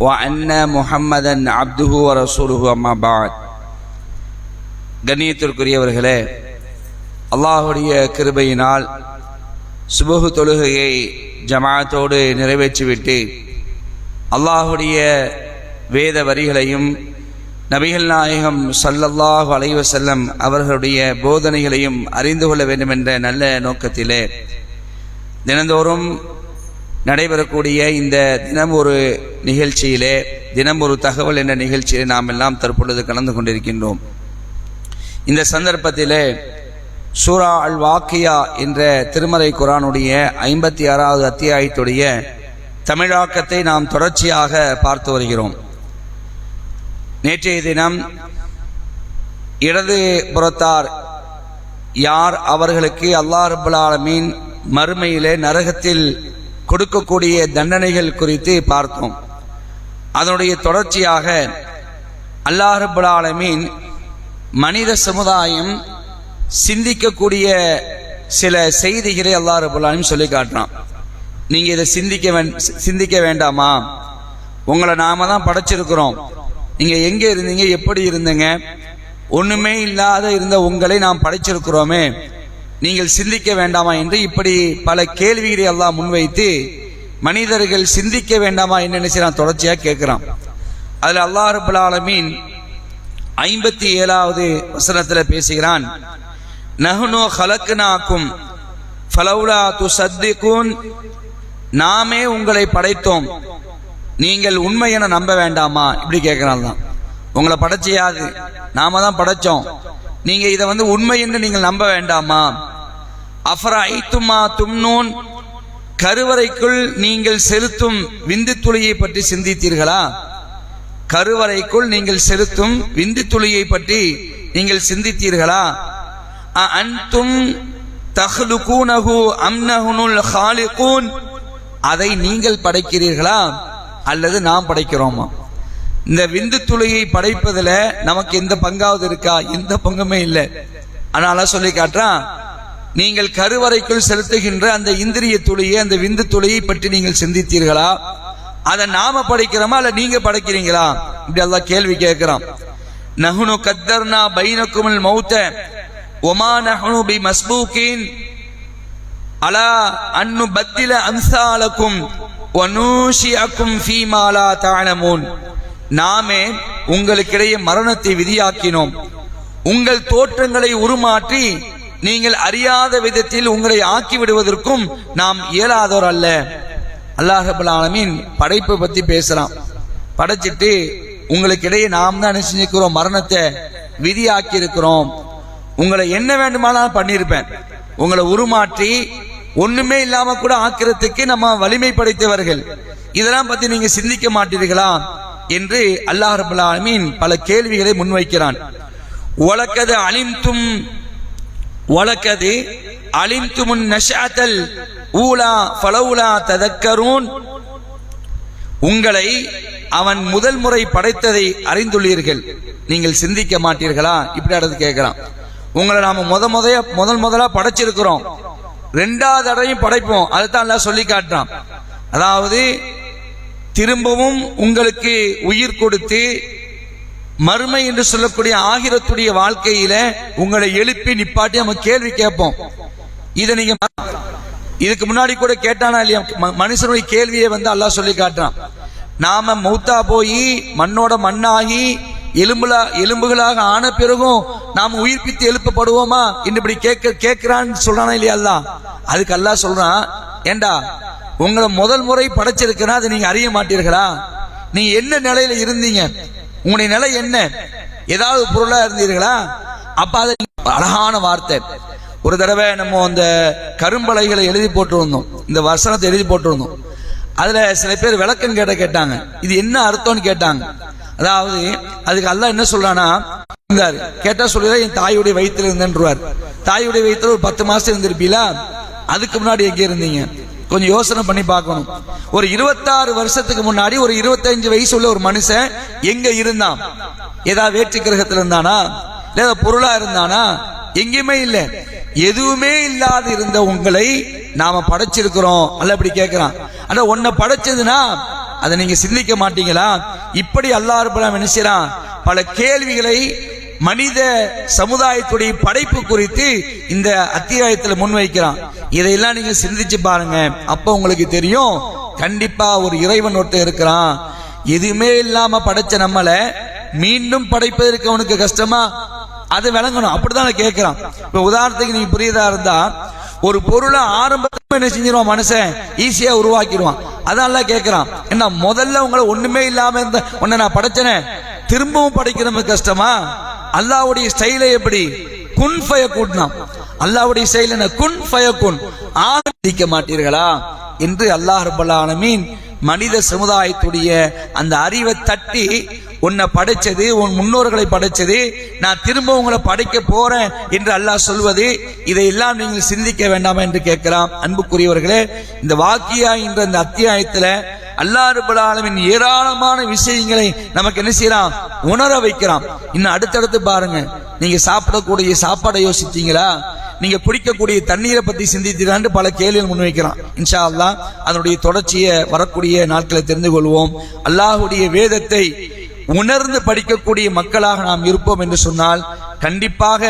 வஅன்ன முஹம்மதன் அப்துஹு ரசூலுஹு அம்மா பாத் கண்ணியத்திற்குரியவர்களே அல்லாஹுடைய கிருபையினால் சுபகு தொழுகையை ஜமாத்தோடு நிறைவேற்றிவிட்டு அல்லாஹுடைய வேத வரிகளையும் நபிகள் நாயகம் சல்லல்லாஹு அலைவ செல்லம் அவர்களுடைய போதனைகளையும் அறிந்து கொள்ள வேண்டும் என்ற நல்ல நோக்கத்திலே தினந்தோறும் நடைபெறக்கூடிய இந்த தினம் ஒரு நிகழ்ச்சியிலே தினம் ஒரு தகவல் என்ற நிகழ்ச்சியிலே நாம் எல்லாம் தற்பொழுது கலந்து கொண்டிருக்கின்றோம். இந்த சந்தர்ப்பத்திலே சூரா அல் வாக்கியா என்ற திருமறை குரானுடைய ஐம்பத்தி ஆறாவது அத்தியாயத்துடைய தமிழாக்கத்தை நாம் தொடர்ச்சியாக பார்த்து வருகிறோம். நேற்றைய தினம் இடது புறத்தார் யார் அவர்களுக்கு அல்லாஹ் ரபுல்லாலமீன் மறுமையிலே நரகத்தில் கொடுக்கக்கூடிய தண்டனைகள் குறித்து பார்த்தோம். அதனுடைய தொடர்ச்சியாக அல்லாஹ் மனித சமுதாயம் சிந்திக்கக்கூடிய சில செய்திகளை அல்லாஹ் சொல்லி காட்டுறான். நீங்கள் இதை சிந்திக்க சிந்திக்க வேண்டாமா? உங்களை நாம தான் படைச்சிருக்கிறோம். நீங்கள் எங்கே இருந்தீங்க? எப்படி இருந்தீங்க? ஒன்றுமே இல்லாத இருந்த உங்களை நாம் படைச்சிருக்கிறோமே. நீங்கள் சிந்திக்க வேண்டாமா என்று இப்படி பல கேள்விகளை எல்லாம் முன்வைத்து மனிதர்கள் சிந்திக்க வேண்டாமா என்ன நினைச்சு தொடர்ச்சியா கேட்கிறான். அதுல அல்லாஹ் ரபுல் ஆலமீன் ஐம்பத்தி ஏழாவது வசனத்துல பேசுகிறான். நஹ்னோ ஹலக்குனாக்கும் ஃபலவுலா து சத்திகூன் நாமே உங்களை படைத்தோம். நீங்கள் உண்மை என நம்ப வேண்டாமா? இப்படி கேட்கிறான் தான் உங்களை படைச்சியாது நாம தான் படைச்சோம். நீங்க இதை வந்து உண்மை என்று நீங்கள் நம்ப வேண்டாமா? அஃபர ஐத்துமா தும்னூன்? கருவறைக்குள் நீங்கள் செலுத்தும் விந்து துளியை பற்றி சிந்தித்தீர்களா? கருவறைக்குள் நீங்கள் செலுத்தும் விந்து துளியை பற்றி நீங்கள் சிந்தித்தீர்களா? அன்தும் தஹ்லுகூனஹு அம்னஹுனுல் ஹாலிகூன்? அதை நீங்கள் படைக்கிறீர்களா? அல்லது நாம் படைக்கிறோமா? இந்த விந்து துளியை படைப்பதில் நமக்கு எந்த பங்காவது இருக்கா? எந்த பங்குமே இல்லை. ஆனால் சொல்லி காட்டுறான் நீங்கள் கருவறைக்குள் செலுத்துகின்ற அந்த இந்திரிய துளியை அந்த விந்து துளியை பற்றி நீங்கள் சிந்தித்தீர்களா? அதை நாம படைக்கிறோமா அல்ல நீங்க படைக்கிறீங்களா? இப்படி எல்லாம் கேள்வி கேட்கிறான். நகுனு கத்தர்னா பைனக்குமல் மௌத்த ஒமா நஹனு பி மஸ்பூக்கின் அலா அன்னு பத்தில அம்சாலக்கும் ஒனூஷியாக்கும் ஃபீமாலா தாழமூன் நாமே உங்களுக்கிடையே மரணத்தை விதியாக்கினோம். உங்கள் தோற்றங்களை உருமாற்றி நீங்கள் அறியாத விதத்தில் உங்களை ஆக்கி விடுவதற்கும் நாம் இயலாதோர் அல்ல. அல்லாஹபுல் ஆலமீன் படைப்பை பற்றி பேசுகிறான் படைச்சிட்டு உங்களுக்கிடையே நாம் தான் செஞ்சுக்கிறோம் மரணத்தை விதியாக்கி இருக்கிறோம் உங்களை என்ன வேண்டுமானாலும் பண்ணியிருப்பேன். உங்களை உருமாற்றி ஒண்ணுமே இல்லாம கூட ஆக்கிறதுக்கு நம்ம வலிமை படைத்தவர்கள் இதெல்லாம் பத்தி நீங்க சிந்திக்க மாட்டீர்களா? என்று அல்லாஹ் ரபுல் ஆலமீன் பல கேள்விகளை முன்வைக்கிறான். உலக்கது அழிந்தும் உலக்கது அழிந்துமுன் நஷாத்தல் ஊலா பலவுலா ததக்கரூன். உங்களை அவன் முதல் முறை படைத்ததை அறிந்துள்ளீர்கள். நீங்கள் சிந்திக்க மாட்டீர்களா? இப்படி அடுத்து கேட்கிறான். உங்களை நாம முத முதைய முதல் முதலா படைச்சிருக்கிறோம். ரெண்டாவது தடவையும் படைப்போம். அதுதான் எல்லாம் சொல்லி காட்டுறான். அதாவது திரும்பவும் உங்களுக்கு உயிர் கொடுத்து மறுமை என்று சொல்லக்கூடிய ஆகிரத்துடைய வாழ்க்கையில உங்களை எழுப்பி நிப்பாட்டி நம்ம கேள்வி கேட்போம். இதை நீங்க இதுக்கு முன்னாடி கூட கேட்டானா இல்லையா? மனுஷனுடைய கேள்வியை வந்து அல்லாஹ் சொல்லி காட்டுறான். நாம மௌத்தா போய் மண்ணோட மண்ணாகி எலும்புலா எலும்புகளாக ஆன பிறகும் நாம் உயிர்ப்பித்து எழுப்பப்படுவோமா? என்று இப்படி கேட்க கேட்கிறான்னு சொல்றானா இல்லையா அல்லா அதுக்கு அல்லா சொல்றான் ஏண்டா உங்களை முதல் முறை படைச்சிருக்கிறா அதை நீங்க அறிய மாட்டீர்களா? நீங்க என்ன நிலையில இருந்தீங்க? உங்களுடைய நிலை என்ன? ஏதாவது பொருளா இருந்தீர்களா? அப்ப அது அழகான வார்த்தை. ஒரு தடவை நம்ம அந்த கரும்பலைகளை எழுதி போட்டிருந்தோம். இந்த வசனத்தை எழுதி போட்டிருந்தோம். அதுல சில பேர் விளக்கம் கேட்ட கேட்டாங்க. இது என்ன அர்த்தம்னு கேட்டாங்க. அதாவது அதுக்கு அல்ல என்ன சொல்றானா இருந்தாரு. கேட்டா சொல்லுதா என் தாயுடைய வயிற்றுல இருந்தேன்றுவார். தாயுடைய வயிற்றுல ஒரு பத்து மாசம் இருந்திருப்பீங்களா? அதுக்கு முன்னாடி எங்க இருந்தீங்க கொஞ்சம் யோசனை பண்ணி பார்க்கணும். ஒரு இருபத்தாறு வருஷத்துக்கு முன்னாடி ஒரு இருபத்தஞ்சு வயசு உள்ள ஒரு மனுஷன் எங்க இருந்தான்? ஏதாவது வேற்று கிரகத்தில் இருந்தானா? ஏதாவது பொருளா இருந்தானா? எங்கேயுமே இல்லை. எதுவுமே இல்லாத இருந்த உங்களை நாம படைச்சிருக்கிறோம். அல்ல இப்படி கேட்கிறான் ஆனா உன்னை படைச்சதுன்னா அதை நீங்க சிந்திக்க மாட்டீங்களா? இப்படி அல்லாஹ் ரப்பல் என்ன பல கேள்விகளை மனித சமுதாயத்துடைய படைப்பு குறித்து இந்த அத்தியாயத்தில் முன்வைக்கிறான். இதையெல்லாம் நீங்க சிந்திச்சு பாருங்க. அப்ப உங்களுக்கு தெரியும். கண்டிப்பா ஒரு இறைவன் ஒருத்தன் இருக்கிறான். எதுவுமே இல்லாம படைச்ச நம்மள மீண்டும் படைப்பதற்கு அவனுக்கு கஷ்டமா? அது விளங்கணும். அப்படிதான் நான் கேட்கிறான். இப்ப உதாரணத்துக்கு நீங்க புரியுதா இருந்தா ஒரு பொருளை ஆரம்பத்தில் என்ன செஞ்சிருவான் மனுஷன்? ஈஸியா உருவாக்கிடுவான். அதான் கேட்கிறான். என்ன முதல்ல உங்களை ஒண்ணுமே இல்லாம இருந்த உன்னை நான் படைச்சனே. திரும்பவும் படைக்கிறது கஷ்டமா? அல்லாவுடைய ஸ்டைலை எப்படி? குன் ஃபய கூட்டினான் அல்லாவுடைய ஸ்டைல் என்ன? குன் ஃபய குன் ஆரம்பிக்க மாட்டீர்களா? என்று அல்லாஹ் ரப்பல் மனித சமுதாயத்துடைய அந்த அறிவை தட்டி உன்னை படைச்சது உன் முன்னோர்களை படைச்சது நான் திரும்ப உங்களை படைக்க போறேன் என்று அல்லாஹ் சொல்வது இதையெல்லாம் நீங்கள் சிந்திக்க வேண்டாமா என்று கேட்கிறான் அன்புக்குரியவர்களே இந்த வாக்கியா என்ற இந்த அத்தியாயத்துல அல்லாஹ் ஏராளமான விஷயங்களை நமக்கு என்ன செய்யறான்? உணர வைக்கிறான். இன்னும் அடுத்தடுத்து பாருங்க. நீங்க சாப்பிடக்கூடிய சாப்பாடை யோசிச்சீங்களா? நீங்க பிடிக்கக்கூடிய தண்ணீரை பத்தி சிந்தித்தீங்களான்னு பல கேள்விகள் முன்வைக்கிறான் இன்ஷா அல்லா அதனுடைய தொடர்ச்சியை வரக்கூடிய நாட்களை தெரிந்து கொள்வோம். அல்லாஹுடைய வேதத்தை உணர்ந்து படிக்கக்கூடிய மக்களாக நாம் இருப்போம் என்று சொன்னால் கண்டிப்பாக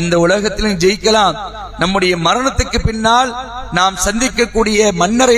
இந்த உலகத்திலும் ஜெயிக்கலாம். நம்முடைய மரணத்துக்கு பின்னால் நாம் சந்திக்கக்கூடிய மன்னரை